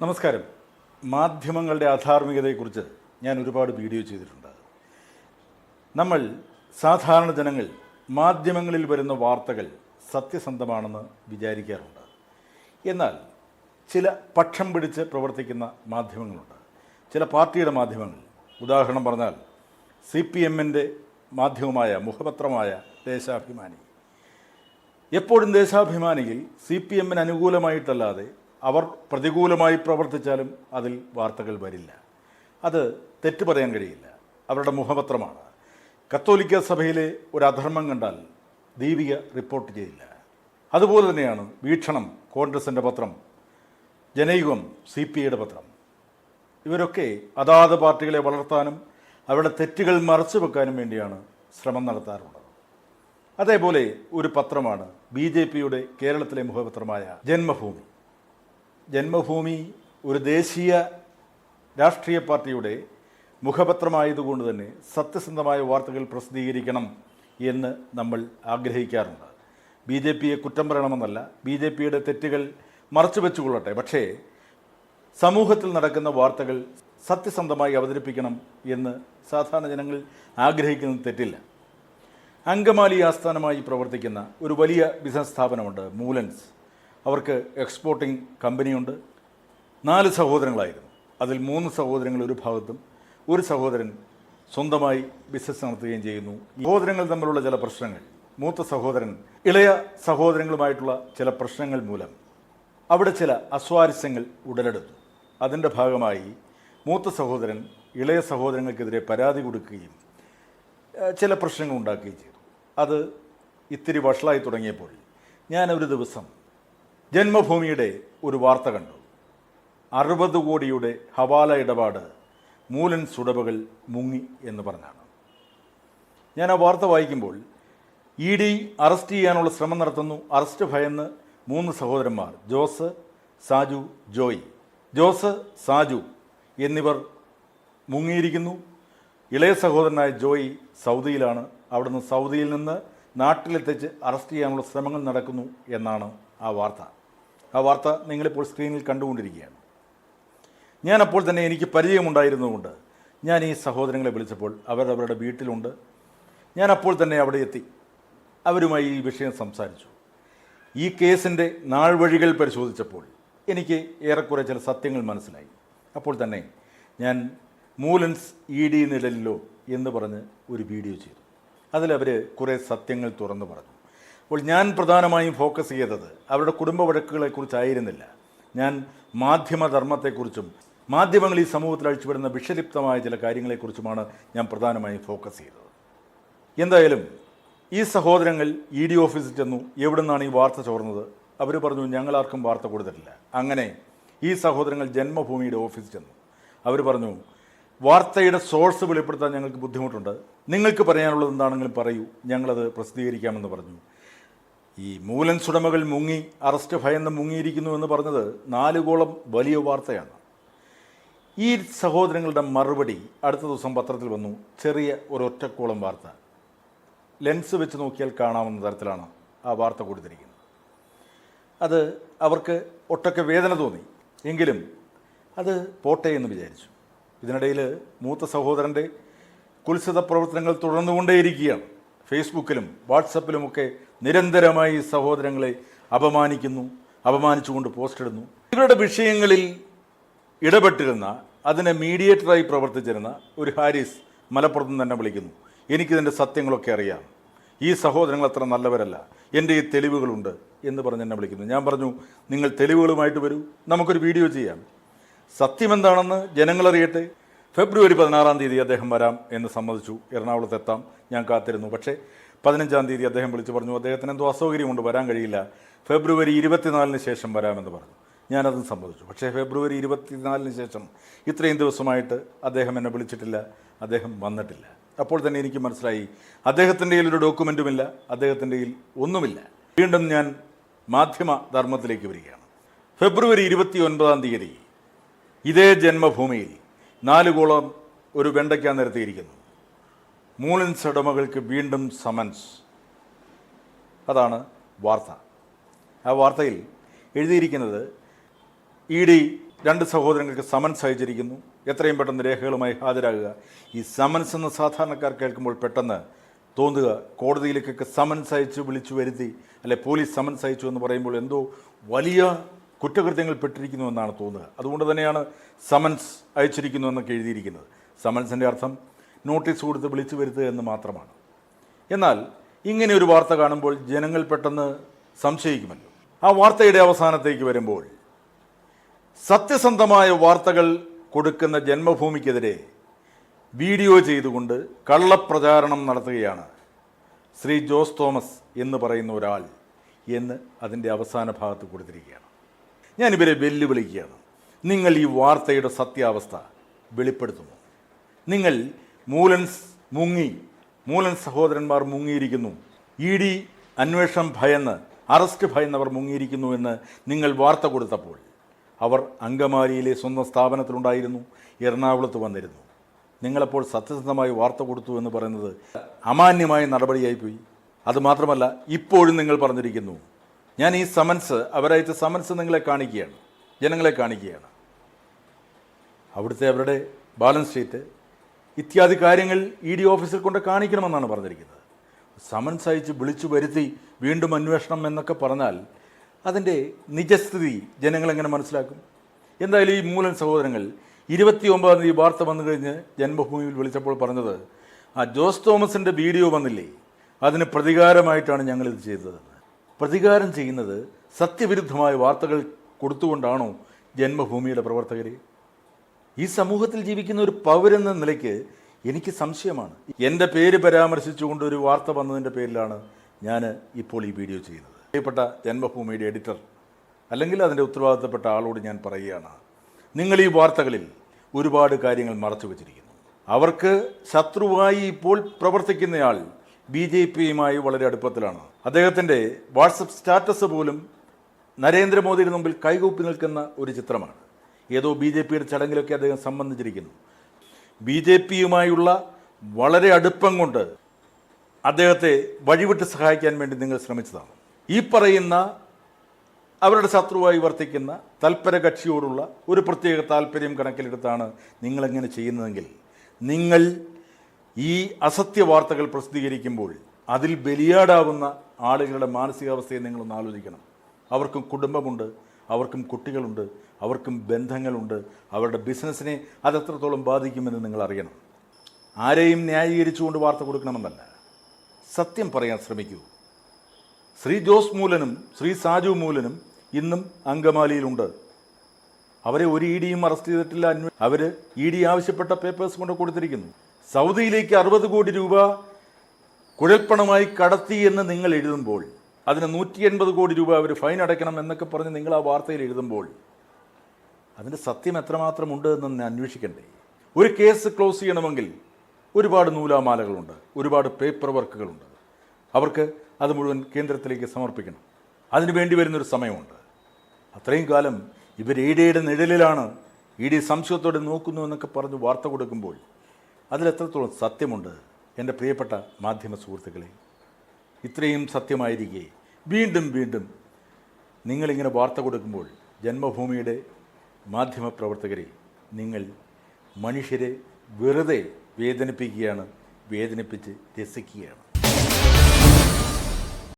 നമസ്കാരം. മാധ്യമങ്ങളുടെ അധാർമികതയെക്കുറിച്ച് ഞാൻ ഒരുപാട് വീഡിയോ ചെയ്തിട്ടുണ്ട്. നമ്മൾ സാധാരണ ജനങ്ങൾ മാധ്യമങ്ങളിൽ വരുന്ന വാർത്തകൾ സത്യസന്ധമാണെന്ന് വിചാരിക്കാറുണ്ട്. എന്നാൽ ചില പക്ഷം പിടിച്ച് പ്രവർത്തിക്കുന്ന മാധ്യമങ്ങളുണ്ട്. ചില പാർട്ടിയുടെ മാധ്യമങ്ങൾ. ഉദാഹരണം പറഞ്ഞാൽ സി പി എമ്മിന്റെ മാധ്യമമായ മുഖപത്രമായ ദേശാഭിമാനി. എപ്പോഴും ദേശാഭിമാനിയിൽ സി പി എമ്മിന് അനുകൂലമായിട്ടല്ലാതെ അവർ പ്രതികൂലമായി പ്രവർത്തിച്ചാലും അതിൽ വാർത്തകൾ വരില്ല. അത് തെറ്റ് പറയാൻ കഴിയില്ല. അവരുടെ മുഖപത്രമാണ്. കത്തോലിക്ക സഭയിലെ ഒരു അധർമ്മം കണ്ടാൽ ദീപിക റിപ്പോർട്ട് ചെയ്യില്ല. അതുപോലെ തന്നെയാണ് വീക്ഷണം കോൺഗ്രസിന്റെ പത്രം ജനയുഗം സി പി ഐയുടെ പത്രം. ഇവരൊക്കെ അതാത് പാർട്ടികളെ വളർത്താനും അവരുടെ തെറ്റുകൾ മറച്ചു വെക്കാനും വേണ്ടിയാണ് ശ്രമം നടത്താറുള്ളത്. അതേപോലെ ഒരു പത്രമാണ് ബി ജെ പിയുടെ കേരളത്തിലെ മുഖപത്രമായ ജന്മഭൂമി. ജന്മഭൂമി ഒരു ദേശീയ രാഷ്ട്രീയ പാർട്ടിയുടെ മുഖപത്രമായതുകൊണ്ട് തന്നെ സത്യസന്ധമായ വാർത്തകൾ പ്രസിദ്ധീകരിക്കണം എന്ന് നമ്മൾ ആഗ്രഹിക്കാറുണ്ട്. ബി ജെ പിയെ കുറ്റം പറയണമെന്നല്ല ബി ജെ പിയുടെ തെറ്റുകൾ മറച്ചു വെച്ചുകൊള്ളട്ടെ. പക്ഷേ സമൂഹത്തിൽ നടക്കുന്ന വാർത്തകൾ സത്യസന്ധമായി അവതരിപ്പിക്കണം എന്ന് സാധാരണ ജനങ്ങൾ ആഗ്രഹിക്കുന്നത് തെറ്റില്ല. അങ്കമാലി ആസ്ഥാനമായി പ്രവർത്തിക്കുന്ന ഒരു വലിയ ബിസിനസ് സ്ഥാപനമുണ്ട് മൂലൻസ്. അവർക്ക് എക്സ്പോർട്ടിംഗ് കമ്പനിയുണ്ട്. നാല് സഹോദരങ്ങളായിരുന്നു. അതിൽ മൂന്ന് സഹോദരങ്ങൾ ഒരു ഭാഗത്തും ഒരു സഹോദരൻ സ്വന്തമായി ബിസിനസ് നടത്തുകയും ചെയ്യുന്നു. സഹോദരങ്ങൾ തമ്മിലുള്ള ചില പ്രശ്നങ്ങൾ മൂത്ത സഹോദരൻ ഇളയ സഹോദരങ്ങളുമായിട്ടുള്ള ചില പ്രശ്നങ്ങൾ മൂലം അവിടെ ചില അസ്വാരസ്യങ്ങൾ ഉടലെടുത്തു. അതിന്റെ ഭാഗമായി മൂത്ത സഹോദരൻ ഇളയ സഹോദരങ്ങൾക്കെതിരെ പരാതി കൊടുക്കുകയും ചില പ്രശ്നങ്ങൾ ഉണ്ടാക്കുകയും ചെയ്തു. അത് ഇത്തിരി വഷളായി തുടങ്ങിയപ്പോൾ ഞാൻ ഒരു ദിവസം ജന്മഭൂമിയുടെ ഒരു വാർത്ത കണ്ടു. അറുപത് കോടിയുടെ ഹവാല ഇടപാട് മൂലൻ സുടവകൾ മുങ്ങി എന്ന് പറഞ്ഞാണ്. ഞാൻ ആ വാർത്ത വായിക്കുമ്പോൾ ഇ ഡി അറസ്റ്റ് ചെയ്യാനുള്ള ശ്രമം നടത്തുന്നു അറസ്റ്റ് ഭയന്ന് മൂന്ന് സഹോദരന്മാർ ജോസ് സാജു ജോയ്. ജോസ് സാജു എന്നിവർ മുങ്ങിയിരിക്കുന്നു. ഇളയ സഹോദരനായ ജോയ് സൗദിയിലാണ്. അവിടുന്ന് സൗദിയിൽ നിന്ന് നാട്ടിലെത്തിച്ച് അറസ്റ്റ് ചെയ്യാനുള്ള ശ്രമങ്ങൾ നടക്കുന്നു എന്നാണ് ആ വാർത്ത. ആ വാർത്ത നിങ്ങളിപ്പോൾ സ്ക്രീനിൽ കണ്ടുകൊണ്ടിരിക്കുകയാണ്. ഞാൻ അപ്പോൾ തന്നെ എനിക്ക് പരിചയമുണ്ടായിരുന്നതുകൊണ്ട് ഞാൻ ഈ സഹോദരങ്ങളെ വിളിച്ചപ്പോൾ അവരവരുടെ വീട്ടിലുണ്ട്. ഞാൻ അപ്പോൾ തന്നെ അവിടെ എത്തി. അവരുമായി ഈ വിഷയം സംസാരിച്ചു. ഈ കേസിന്റെ നാൾവഴികൾ പരിശോധിച്ചപ്പോൾ എനിക്ക് ഏറെക്കുറെ ചില സത്യങ്ങൾ മനസ്സിലായി. അപ്പോൾ തന്നെ ഞാൻ മൂലൻസ് ഇ ഡി നിഴലിലോ എന്ന് പറഞ്ഞ് ഒരു വീഡിയോ ചെയ്തു. അതിലവർ കുറേ സത്യങ്ങൾ തുറന്നു പറഞ്ഞു. അപ്പോൾ ഞാൻ പ്രധാനമായും ഫോക്കസ് ചെയ്തത് അവരുടെ കുടുംബ വഴക്കുകളെക്കുറിച്ചായിരുന്നില്ല. ഞാൻ മാധ്യമധർമ്മത്തെക്കുറിച്ചും മാധ്യമങ്ങൾ ഈ സമൂഹത്തിൽ അഴിച്ചുവിടുന്ന വിഷലിപ്തമായ ചില കാര്യങ്ങളെക്കുറിച്ചുമാണ് ഞാൻ പ്രധാനമായും ഫോക്കസ് ചെയ്തത്. എന്തായാലും ഈ സഹോദരങ്ങൾ ഇ ഡി ഓഫീസിൽ ചെന്നു എവിടെ നിന്നാണ് ഈ വാർത്ത ചോർന്നത്? അവർ പറഞ്ഞു ഞങ്ങളാർക്കും വാർത്ത കൊടുത്തിട്ടില്ല. അങ്ങനെ ഈ സഹോദരങ്ങൾ ജന്മഭൂമിയുടെ ഓഫീസിൽ ചെന്നു. അവർ പറഞ്ഞു വാർത്തയുടെ സോഴ്സ് വെളിപ്പെടുത്താൻ ഞങ്ങൾക്ക് ബുദ്ധിമുട്ടുണ്ട്. നിങ്ങൾക്ക് പറയാനുള്ളത് എന്താണെങ്കിലും പറയൂ. ഞങ്ങളത് പ്രസിദ്ധീകരിക്കാമെന്ന് പറഞ്ഞു. ഈ മൂലൻ സുടമകൾ മുങ്ങി അറസ്റ്റ് ഭയന്ന് മുങ്ങിയിരിക്കുന്നു എന്ന് പറഞ്ഞത് നാലുകോളം വലിയ വാർത്തയാണ്. ഈ സഹോദരങ്ങളുടെ മറുപടി അടുത്ത ദിവസം പത്രത്തിൽ വന്നു. ചെറിയ ഒരൊറ്റക്കോളം വാർത്ത. ലെൻസ് വെച്ച് നോക്കിയാൽ കാണാവുന്ന തരത്തിലാണ് ആ വാർത്ത കൊടുത്തിരിക്കുന്നത്. അത് അവർക്ക് ഒട്ടൊക്കെ വേദന തോന്നി. എങ്കിലും അത് പോട്ടെ എന്ന് വിചാരിച്ചു. ഇതിനിടയിൽ മൂത്ത സഹോദരന്റെ കുൽസിത പ്രവർത്തനങ്ങൾ തുടർന്നുകൊണ്ടേയിരിക്കുകയാണ്. ഫേസ്ബുക്കിലും വാട്സപ്പിലുമൊക്കെ നിരന്തരമായി സഹോദരങ്ങളെ അപമാനിക്കുന്നു അപമാനിച്ചുകൊണ്ട് പോസ്റ്റ് ഇടുന്നു ഇവരുടെ വിഷയങ്ങളിൽ ഇടപെട്ടിരുന്ന അതിനെ മീഡിയേറ്ററായി പ്രവർത്തിച്ചിരുന്ന ഒരു ഹാരിസ് മലപ്പുറത്ത് തന്നെ വിളിക്കുന്നു. എനിക്കിതിന്റെ സത്യങ്ങളൊക്കെ അറിയാം. ഈ സഹോദരങ്ങൾ അത്ര നല്ലവരല്ല. എന്റെ ഈ തെളിവുകളുണ്ട് എന്ന് പറഞ്ഞ് എന്നെ വിളിക്കുന്നു. ഞാൻ പറഞ്ഞു നിങ്ങൾ തെളിവുകളുമായിട്ട് വരൂ. നമുക്കൊരു വീഡിയോ ചെയ്യാം. സത്യം എന്താണെന്ന് ജനങ്ങളറിയട്ടെ ഫെബ്രുവരി പതിനാറാം തീയതി അദ്ദേഹം വരാം എന്ന് സമ്മതിച്ചു. എറണാകുളത്ത് എത്താം ഞാൻ കാത്തിരുന്നു. പക്ഷേ പതിനഞ്ചാം തീയതി അദ്ദേഹം വിളിച്ചു പറഞ്ഞു അദ്ദേഹത്തിന് എന്തോ അസൗകര്യമുണ്ട് വരാൻ കഴിയില്ല. ഫെബ്രുവരി ഇരുപത്തിനാലിന് ശേഷം വരാമെന്ന് പറഞ്ഞു. ഞാനതും സമ്മതിച്ചു. പക്ഷേ ഫെബ്രുവരി ഇരുപത്തിനാലിന് ശേഷം ഇത്രയും ദിവസമായിട്ട് അദ്ദേഹം എന്നെ വിളിച്ചിട്ടില്ല അദ്ദേഹം വന്നിട്ടില്ല. അപ്പോൾ തന്നെ എനിക്ക് മനസ്സിലായി അദ്ദേഹത്തിന്റെ ഒരു ഡോക്യുമെന്റുമില്ല അദ്ദേഹത്തിന്റെ കയ്യിൽ ഒന്നുമില്ല. വീണ്ടും ഞാൻ മാധ്യമ ധർമ്മത്തിലേക്ക് വരികയാണ്. ഫെബ്രുവരി ഇരുപത്തി ഒൻപതാം തീയതി ഇതേ ജന്മഭൂമിയിൽ നാലുകോളം ഒരു വെണ്ടയ്ക്ക നിരത്തിയിരിക്കുന്നു. മൂലൻസ് ഉടമകൾക്ക് വീണ്ടും സമൻസ്. അതാണ് വാർത്ത. ആ വാർത്തയിൽ എഴുതിയിരിക്കുന്നത് ഇ ഡി രണ്ട് സഹോദരങ്ങൾക്ക് സമൻസ് അയച്ചിരിക്കുന്നു. എത്രയും പെട്ടെന്ന് രേഖകളുമായി ഹാജരാകുക. ഈ സമൻസ് എന്ന് സാധാരണക്കാർ കേൾക്കുമ്പോൾ പെട്ടെന്ന് തോന്നുക. കോടതിയിലേക്കൊക്കെ സമൻസ് അയച്ചു വിളിച്ചു വരുത്തി അല്ലെ പോലീസ് സമൻസ് അയച്ചു എന്ന് പറയുമ്പോൾ എന്തോ വലിയ കുറ്റകൃത്യങ്ങൾ പെട്ടിരിക്കുന്നു എന്നാണ് തോന്നുക. അതുകൊണ്ട് തന്നെയാണ് സമൻസ് അയച്ചിരിക്കുന്നു എന്നൊക്കെ എഴുതിയിരിക്കുന്നത്. സമൻസിന്റെ അർത്ഥം നോട്ടീസ് കൊടുത്ത് വിളിച്ചു വരുത്തുക എന്ന് മാത്രമാണ്. എന്നാൽ ഇങ്ങനെ ഒരു വാർത്ത കാണുമ്പോൾ ജനങ്ങൾ പെട്ടെന്ന് സംശയിക്കുമല്ലോ. ആ വാർത്തയുടെ അവസാനത്തേക്ക് വരുമ്പോൾ സത്യസന്ധമായ വാർത്തകൾ കൊടുക്കുന്ന ജന്മഭൂമിക്കെതിരെ വീഡിയോ ചെയ്തുകൊണ്ട് കള്ളപ്രചാരണം നടത്തുകയാണ് ശ്രീ ജോസ് തോമസ് എന്ന് പറയുന്ന ഒരാൾ എന്ന് അതിന്റെ അവസാന ഭാഗത്ത് കൊടുത്തിരിക്കുകയാണ്. ഞാനിവരെ വെല്ലുവിളിക്കുകയാണ്. നിങ്ങൾ ഈ വാർത്തയുടെ സത്യാവസ്ഥ വെളിപ്പെടുത്തുന്നു നിങ്ങൾ മൂലൻസ് മുങ്ങി മൂലൻ സഹോദരന്മാർ മുങ്ങിയിരിക്കുന്നു. ഇ ഡി അന്വേഷണം ഭയന്ന് അറസ്റ്റ് ഭയന്നവർ മുങ്ങിയിരിക്കുന്നു എന്ന് നിങ്ങൾ വാർത്ത കൊടുത്തപ്പോൾ അവർ അങ്കമാലിയിലെ സ്വന്തം സ്ഥാപനത്തിലുണ്ടായിരുന്നു എറണാകുളത്ത് വന്നിരുന്നു. നിങ്ങളപ്പോൾ സത്യസന്ധമായി വാർത്ത കൊടുത്തു എന്ന് പറയുന്നത് അമാന്യമായ നടപടിയായിപ്പോയി. അതുമാത്രമല്ല ഇപ്പോഴും നിങ്ങൾ പറഞ്ഞിരിക്കുന്നു ഞാൻ ഈ സമൻസ് അവരയച്ച സമൻസ് നിങ്ങളെ കാണിക്കുകയാണ് ജനങ്ങളെ കാണിക്കുകയാണ്. അവിടുത്തെ അവരുടെ ബാലൻസ് ഷീറ്റ് ഇത്യാദി കാര്യങ്ങൾ ഇ ഡി ഓഫീസിൽ കൊണ്ട് കാണിക്കണമെന്നാണ് പറഞ്ഞിരിക്കുന്നത്. സമൻസ് അയച്ച് വിളിച്ചു വരുത്തി വീണ്ടും അന്വേഷണം എന്നൊക്കെ പറഞ്ഞാൽ അതിന്റെ നിജസ്ഥിതി ജനങ്ങളെങ്ങനെ മനസ്സിലാക്കും? എന്തായാലും ഈ മൂലൻ സഹോദരങ്ങൾ ഇരുപത്തി ഒമ്പതാം തീയതി വാർത്ത വന്നു കഴിഞ്ഞ് ജന്മഭൂമിയിൽ വിളിച്ചപ്പോൾ പറഞ്ഞത് ആ ജോസ് തോമസിന്റെ വീഡിയോ വന്നില്ലേ? അതിന് പ്രതികാരമായിട്ടാണ് ഞങ്ങളിത് ചെയ്തതെന്ന്. പ്രതികാരം ചെയ്യുന്നത് സത്യവിരുദ്ധമായ വാർത്തകൾ കൊടുത്തുകൊണ്ടാണോ ജന്മഭൂമിയുടെ പ്രവർത്തകർ ഈ സമൂഹത്തിൽ ജീവിക്കുന്ന ഒരു പൗരെന്ന നിലയ്ക്ക് എനിക്ക് സംശയമാണ്. എന്റെ പേര് പരാമർശിച്ചുകൊണ്ട് ഒരു വാർത്ത വന്നതിന്റെ പേരിലാണ് ഞാൻ ഇപ്പോൾ ഈ വീഡിയോ ചെയ്യുന്നത്. പ്രിയപ്പെട്ട ജന്മഭൂമിയുടെ എഡിറ്റർ അല്ലെങ്കിൽ അതിന്റെ ഉത്തരവാദിത്തപ്പെട്ട ആളോട് ഞാൻ പറയുകയാണ്. നിങ്ങൾ ഈ വാർത്തകളിൽ ഒരുപാട് കാര്യങ്ങൾ മറച്ചു വച്ചിരിക്കുന്നു. അവർക്ക് ശത്രുവായി ഇപ്പോൾ പ്രവർത്തിക്കുന്നയാൾ ബി ജെ പിയുമായി വളരെ അടുപ്പത്തിലാണ്. അദ്ദേഹത്തിന്റെ വാട്സപ്പ് സ്റ്റാറ്റസ് പോലും നരേന്ദ്രമോദിയുടെ മുമ്പിൽ കൈകൂപ്പി നിൽക്കുന്ന ഒരു ചിത്രമാണ്. ഏതോ ബി ജെ പിയുടെ ചടങ്ങിലൊക്കെ അദ്ദേഹം സംബന്ധിച്ചിരിക്കുന്നു. ബി ജെ പിയുമായുള്ള വളരെ അടുപ്പം കൊണ്ട് അദ്ദേഹത്തെ വഴിവിട്ട് സഹായിക്കാൻ വേണ്ടി നിങ്ങൾ ശ്രമിച്ചതാണ്. ഈ പറയുന്ന അവരുടെ ശത്രുവായി വർത്തിക്കുന്ന തൽപര കക്ഷിയോടുള്ള ഒരു പ്രത്യേക താല്പര്യം കണക്കിലെടുത്താണ് നിങ്ങളെങ്ങനെ ചെയ്യുന്നതെങ്കിൽ നിങ്ങൾ ഈ അസത്യ വാർത്തകൾ പ്രസിദ്ധീകരിക്കുമ്പോൾ അതിൽ ബലിയാടാവുന്ന ആളുകളുടെ മാനസികാവസ്ഥയെ നിങ്ങളൊന്ന് ആലോചിക്കണം. അവർക്കും കുടുംബമുണ്ട് അവർക്കും കുട്ടികളുണ്ട് അവർക്കും ബന്ധങ്ങളുണ്ട്. അവരുടെ ബിസിനസ്സിനെ അതെത്രത്തോളം ബാധിക്കുമെന്ന് നിങ്ങൾ അറിയണം. ആരെയും ന്യായീകരിച്ചുകൊണ്ട് വാർത്ത കൊടുക്കണമെന്നല്ല. സത്യം പറയാൻ ശ്രമിക്കൂ. ശ്രീ ജോസ് മൂലനും ശ്രീ സാജു മൂലനും ഇന്നും അങ്കമാലിയിലുണ്ട്. അവരെ ഒരു ഇ ഡിയും അറസ്റ്റ് ചെയ്തിട്ടില്ല. അന്വേ അവർ ഇ ഡി ആവശ്യപ്പെട്ട പേപ്പേഴ്സ് കൊണ്ട് കൊടുത്തിരിക്കുന്നു. സൗദിയിലേക്ക് അറുപത് കോടി രൂപ കുഴൽപ്പണമായി കടത്തി എന്ന് നിങ്ങൾ എഴുതുമ്പോൾ അതിന് നൂറ്റി എൺപത് കോടി രൂപ അവർ ഫൈൻ അടയ്ക്കണം എന്നൊക്കെ പറഞ്ഞ് നിങ്ങൾ ആ വാർത്തയിൽ എഴുതുമ്പോൾ അതിന്റെ സത്യം എത്രമാത്രം ഉണ്ട് എന്ന് അന്വേഷിക്കണ്ടേ? ഒരു കേസ് ക്ലോസ് ചെയ്യണമെങ്കിൽ ഒരുപാട് നൂലാമാലകളുണ്ട് ഒരുപാട് പേപ്പർ വർക്കുകളുണ്ട് അവർക്ക് അത് മുഴുവൻ കേന്ദ്രത്തിലേക്ക് സമർപ്പിക്കണം. അതിന് വേണ്ടി വരുന്നൊരു സമയമുണ്ട്. അത്രയും കാലം ഇവർ ഇ ഡിയുടെ നിഴലിലാണ് ഇ ഡി സംശയത്തോടെ നോക്കുന്നു എന്നൊക്കെ പറഞ്ഞ് വാർത്ത കൊടുക്കുമ്പോൾ അതിലെത്രത്തോളം സത്യമുണ്ട് എന്റെ പ്രിയപ്പെട്ട മാധ്യമ സുഹൃത്തുക്കളെ? ഇത്രയും സത്യമായിരിക്കെ. വീണ്ടും വീണ്ടും നിങ്ങളിങ്ങനെ വാർത്ത കൊടുക്കുമ്പോൾ ജന്മഭൂമിയുടെ മാധ്യമപ്രവർത്തകരെ നിങ്ങൾ മനുഷ്യരെ വെറുതെ വേദനിപ്പിക്കുകയാണ് വേദനിപ്പിച്ച് രസിക്കുകയാണ്.